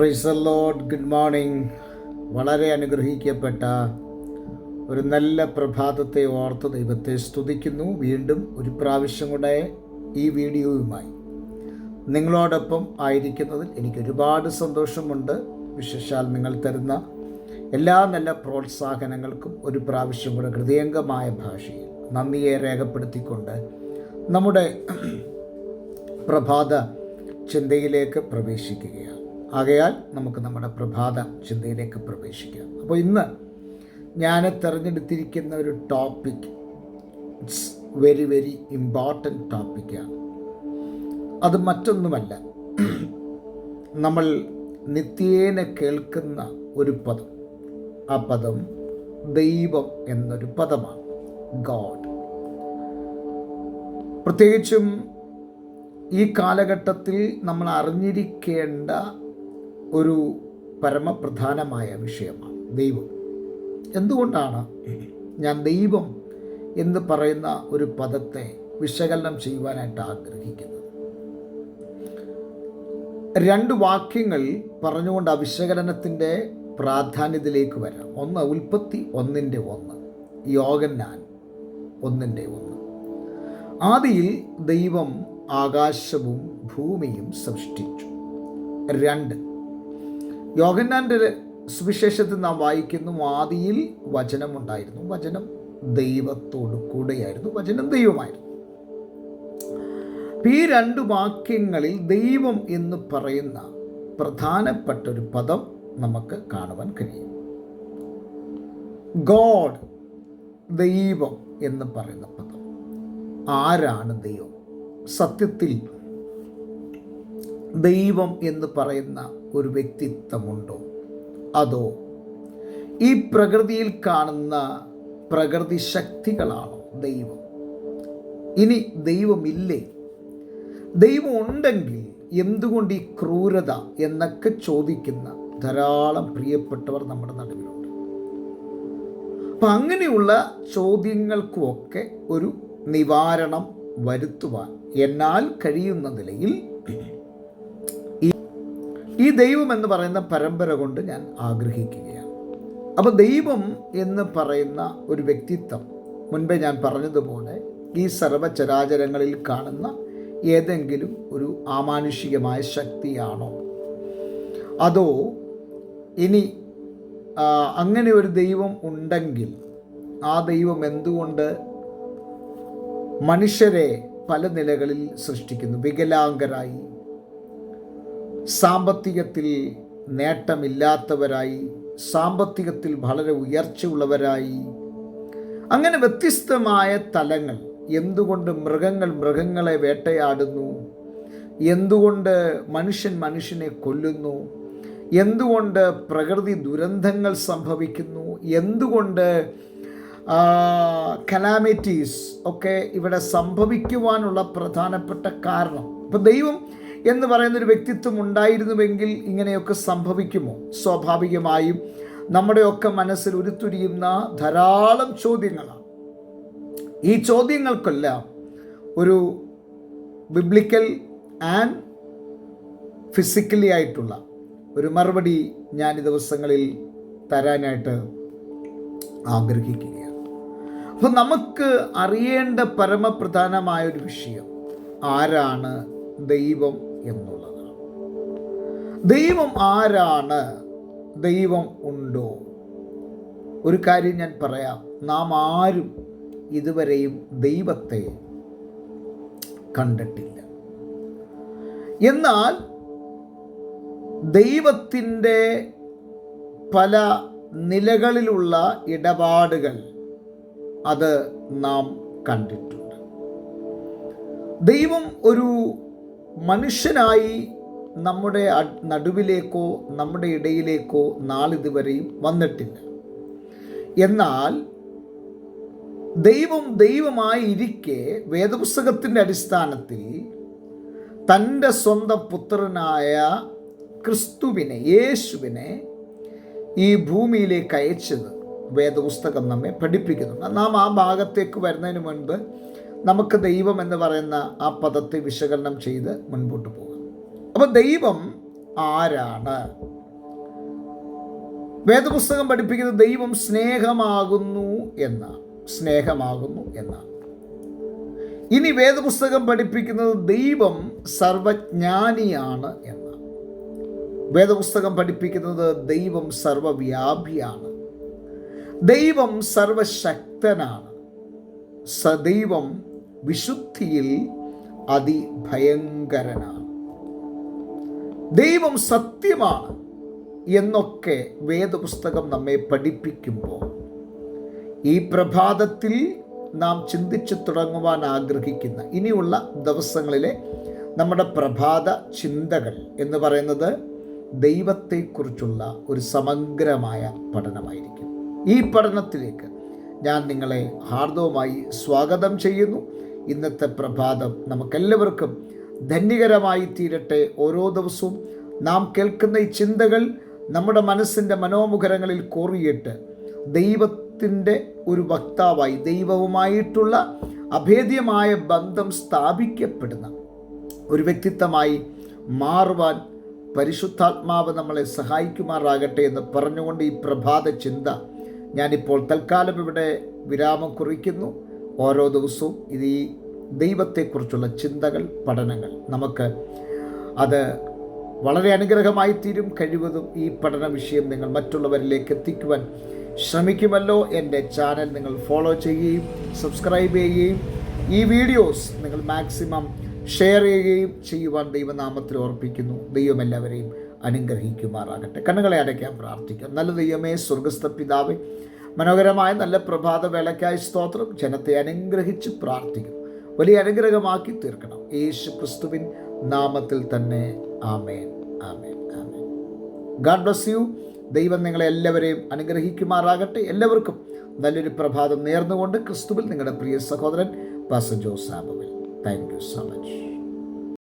Price load good morning വളരെ അനുഗ്രഹിക്കപ്പെട്ട ഒരു നല്ല പ്രഭാതത്തെ ഓർത്ത് ദൈവത്തെ സ്തുതിക്കുന്നു. വീണ്ടും ഒരു പ്രാവശ്യം കൂടെ ഈ വീഡിയോയുമായി. നിങ്ങളോടൊപ്പം ആയിരിക്കുന്നതിൽ എനിക്ക് ഒരുപാട് സന്തോഷമുണ്ട്. വിശേഷാൽ നിങ്ങൾ തരുന്ന എല്ലാ നല്ല പ്രോത്സാഹനങ്ങൾക്കും ഒരു പ്രാവശ്യം കൂടെ ഹൃദയംഗമായ ഭാഷയിൽ നന്ദിയെ രേഖപ്പെടുത്തിക്കൊണ്ട് നമ്മുടെ പ്രഭാത ചിന്തയിലേക്ക് പ്രവേശിക്കുകയാണ്. ആകയാൽ നമുക്ക് നമ്മുടെ പ്രഭാത ചിന്തയിലേക്ക് പ്രവേശിക്കാം. അപ്പോൾ ഇന്ന് ഞാൻ തിരഞ്ഞെടുത്തിരിക്കുന്ന ഒരു topic it's very very important ടോപ്പിക്കാണ് അത് മറ്റൊന്നുമല്ല. നമ്മൾ നിത്യേന കേൾക്കുന്ന ഒരു പദം. ആ പദം ദൈവം എന്നൊരു പദമാണ്. ഗോഡ് പ്രത്യേകിച്ചും ഈ കാലഘട്ടത്തിൽ നമ്മൾ അറിഞ്ഞിരിക്കേണ്ട ഒരു പരമപ്രധാനമായ വിഷയമാണ് ദൈവം. എന്തുകൊണ്ടാണ് ഞാൻ ദൈവം എന്ന് പറയുന്ന ഒരു പദത്തെ വിശകലനം ചെയ്യുവാനായിട്ട് ആഗ്രഹിക്കുന്നത്? രണ്ട് വാക്യങ്ങൾ പറഞ്ഞുകൊണ്ട് ആ വിശകലനത്തിന്റെ പ്രാധാന്യത്തിലേക്ക് വരാം. ഒന്ന് ഉൽപ്പത്തി ഒന്നിന്റെ ഒന്ന് യോഗന്നാൻ ഒന്നിന്റെ ഒന്ന്. ആദിയിൽ ദൈവം ആകാശവും ഭൂമിയും സൃഷ്ടിച്ചു. രണ്ട് യോഗന്നാന്റെ സുവിശേഷത്തിൽ നാം വായിക്കുന്നു ആദിയിൽ വചനമുണ്ടായിരുന്നു. വചനം ദൈവത്തോട് കൂടെയായിരുന്നു. വചനം ദൈവമായിരുന്നു. ഈ രണ്ട് വാക്യങ്ങളിൽ ദൈവം എന്ന് പറയുന്ന പ്രധാനപ്പെട്ട ഒരു പദം നമുക്ക് കാണുവാൻ കഴിയും. ഗോഡ് ദൈവം എന്ന് പറയുന്ന പദം. ആരാണ് ദൈവം? സത്യത്തിൽ ദൈവം എന്ന് പറയുന്ന ഒരു വ്യക്തിത്വമുണ്ടോ? അതോ ഈ പ്രകൃതിയിൽ കാണുന്ന പ്രകൃതി ശക്തികളാണോ ദൈവം? ഇനി ദൈവമില്ലേ? ദൈവം ഉണ്ടെങ്കിൽ എന്തുകൊണ്ട് ഈ ക്രൂരത എന്നൊക്കെ ചോദിക്കുന്ന ധാരാളം പ്രിയപ്പെട്ടവർ നമ്മുടെ നടുവിലുണ്ട്. അപ്പം അങ്ങനെയുള്ള ചോദ്യങ്ങൾക്കുമൊക്കെ ഒരു നിവാരണം വരുത്തുവാൻ എന്നാൽ കഴിയുന്ന നിലയിൽ ദൈവം എന്ന് പറയുന്ന പരമ്പര കൊണ്ട് ഞാൻ ആഗ്രഹിക്കുകയാണ്. അപ്പോൾ ദൈവം എന്ന് പറയുന്ന ഒരു വ്യക്തിത്വം മുൻപേ ഞാൻ പറഞ്ഞതുപോലെ ഈ സർവചരാചരങ്ങളിൽ കാണുന്ന ഏതെങ്കിലും ഒരു ആമാനുഷികമായ ശക്തിയാണോ? അതോ ഇനി അങ്ങനെ ഒരു ദൈവം ഉണ്ടെങ്കിൽ ആ ദൈവം എന്തുകൊണ്ട് മനുഷ്യരെ പല നിലകളിൽ സൃഷ്ടിക്കുന്നു? വികലാംഗരായി സാമ്പത്തികത്തിൽ നേട്ടമില്ലാത്തവരായി സാമ്പത്തികത്തിൽ വളരെ ഉയർച്ചയുള്ളവരായി. അങ്ങനെ വ്യത്യസ്തമായ തലങ്ങൾ. എന്തുകൊണ്ട് മൃഗങ്ങൾ മൃഗങ്ങളെ വേട്ടയാടുന്നു? എന്തുകൊണ്ട് മനുഷ്യൻ മനുഷ്യനെ കൊല്ലുന്നു? എന്തുകൊണ്ട് പ്രകൃതി ദുരന്തങ്ങൾ സംഭവിക്കുന്നു? എന്തുകൊണ്ട് കലാമിറ്റീസ് ഒക്കെ ഇവിടെ സംഭവിക്കുവാനുള്ള പ്രധാനപ്പെട്ട കാരണം? ഇപ്പം ദൈവം എന്ന് പറയുന്ന ഒരു വ്യക്തിത്വം ഉണ്ടായിരുന്നുവെങ്കിൽ ഇങ്ങനെയൊക്കെ സംഭവിക്കുമോ? സ്വാഭാവികമായും നമ്മുടെയൊക്കെ മനസ്സിൽ ഉരുത്തിരിയുന്ന ധാരാളം ചോദ്യങ്ങളാണ് ഈ ചോദ്യങ്ങൾക്കെല്ലാം ഒരു ബിബ്ലിക്കൽ ആൻഡ് ഫിസിക്കലി ആയിട്ടുള്ള ഒരു മറുപടി ഞാൻ ഈ ദിവസങ്ങളിൽ തരാനായിട്ട് ആഗ്രഹിക്കുകയാണ്. അപ്പോൾ നമുക്ക് അറിയേണ്ട പരമപ്രധാനമായ ഒരു വിഷയം ആരാണ് ദൈവം എന്നുള്ളതാണ് ദൈവം ആരാണ്? ദൈവം ഉണ്ടോ? ഒരു കാര്യം ഞാൻ പറയാം. നാം ആരും ഇതുവരെയും ദൈവത്തെ കണ്ടിട്ടില്ല. എന്നാൽ ദൈവത്തിന്റെ പല നിലകളിലുള്ള ഇടപാടുകൾ അത് നാം കണ്ടിട്ടുണ്ട്. ദൈവം ഒരു മനുഷ്യനായി നമ്മുടെ നടുവിലേക്കോ നമ്മുടെ ഇടയിലേക്കോ നാളിതുവരെയും വന്നിട്ടില്ല. എന്നാൽ ദൈവം ദൈവമായി ഇരിക്കെ വേദപുസ്തകത്തിന്റെ അടിസ്ഥാനത്തിൽ തന്റെ സ്വന്തം പുത്രനായ ക്രിസ്തുവിനെ യേശുവിനെ ഈ ഭൂമിയിലേക്ക് അയച്ചത് വേദപുസ്തകം നമ്മെ പഠിപ്പിക്കുന്നുണ്ട്. നാം ആ ഭാഗത്തേക്ക് വരുന്നതിന് മുൻപ് നമുക്ക് ദൈവം എന്ന് പറയുന്ന ആ പദത്തെ വിശകലനം ചെയ്ത് മുൻപോട്ട് പോകാം. അപ്പോൾ ദൈവം ആരാണ്? വേദപുസ്തകം പഠിപ്പിക്കുന്നത് ദൈവം സ്നേഹമാകുന്നു എന്ന സ്നേഹമാകുന്നു എന്ന. ഇനി വേദപുസ്തകം പഠിപ്പിക്കുന്നത് ദൈവം സർവജ്ഞാനിയാണ് എന്നാണ് വേദപുസ്തകം പഠിപ്പിക്കുന്നത് ദൈവം സർവവ്യാപിയാണ്. ദൈവം സർവശക്തനാണ്. സദൈവം വിശുദ്ധിയിൽ അതിഭയങ്കരനാണ്. ദൈവം സത്യമാണ് എന്നൊക്കെ വേദപുസ്തകം നമ്മെ പഠിപ്പിക്കുമ്പോൾ ഈ പ്രഭാതത്തിൽ നാം ചിന്തിച്ചു തുടങ്ങുവാൻ ആഗ്രഹിക്കുന്ന ഇനിയുള്ള ദിവസങ്ങളിലെ നമ്മുടെ പ്രഭാത ചിന്തകൾ എന്ന് പറയുന്നത് ദൈവത്തെക്കുറിച്ചുള്ള ഒരു സമഗ്രമായ പഠനമായിരിക്കും. ഈ പഠനത്തിലേക്ക് ഞാൻ നിങ്ങളെ ഹാർദവുമായി സ്വാഗതം ചെയ്യുന്നു. ഇന്നത്തെ പ്രഭാതം നമുക്കെല്ലാവർക്കും ധന്യകരമായി തീരട്ടെ. ഓരോ ദിവസവും നാം കേൾക്കുന്ന ഈ ചിന്തകൾ നമ്മുടെ മനസ്സിന്റെ മനോമുഖരങ്ങളിൽ കോറിയിട്ട് ദൈവത്തിന്റെ ഒരു വക്താവായി ദൈവവുമായിട്ടുള്ള അഭേദ്യമായ ബന്ധം സ്ഥാപിക്കപ്പെടുന്ന ഒരു വ്യക്തിത്വമായി മാറുവാൻ പരിശുദ്ധാത്മാവ് നമ്മളെ സഹായിക്കുമാറാകട്ടെ എന്ന് പറഞ്ഞുകൊണ്ട് ഈ പ്രഭാത ചിന്ത ഞാനിപ്പോൾ തൽക്കാലം ഇവിടെ വിരാമം കുറിക്കുന്നു. ഓരോ ദിവസവും ഇത് ഈ ദൈവത്തെക്കുറിച്ചുള്ള ചിന്തകൾ പഠനങ്ങൾ നമുക്ക് അത് വളരെ അനുഗ്രഹമായി തീരും. കഴിവതും ഈ പഠന വിഷയം നിങ്ങൾ മറ്റുള്ളവരിലേക്ക് എത്തിക്കുവാൻ ശ്രമിക്കുമല്ലോ. എന്റെ ചാനൽ നിങ്ങൾ ഫോളോ ചെയ്യുകയും സബ്സ്ക്രൈബ് ചെയ്യുകയും ഈ വീഡിയോസ് നിങ്ങൾ മാക്സിമം ഷെയർ ചെയ്യുകയും ചെയ്യുവാൻ ദൈവനാമത്തിൽ ഓർപ്പിക്കുന്നു. ദൈവം എല്ലാവരെയും അനുഗ്രഹിക്കുമാറാകട്ടെ. കണ്ണുകളെ അടയ്ക്കാൻ പ്രാർത്ഥിക്കാം. നല്ല ദൈവമേ സ്വർഗസ്ഥ പിതാവേ മനോഹരമായ നല്ല പ്രഭാത വേളയ്ക്കായി സ്തോത്രം. ജനത്തെ അനുഗ്രഹിച്ച് പ്രാർത്ഥിക്കുന്നു വലിയ അനുഗ്രഹമാക്കി തീർക്കണം. യേശു ക്രിസ്തുവിൻ നാമത്തിൽ തന്നെ. ആമേൻ. ആമേൻ. ആമേൻ. God bless you. ദൈവം നിങ്ങളെ എല്ലാവരെയും അനുഗ്രഹിക്കുമാറാകട്ടെ. എല്ലാവർക്കും നല്ലൊരു പ്രഭാതം നേർന്നുകൊണ്ട് ക്രിസ്തുവിൽ നിങ്ങളുടെ പ്രിയ സഹോദരൻ പാസ ജോസാബുവിൽ താങ്ക് യു സോ മച്ച്.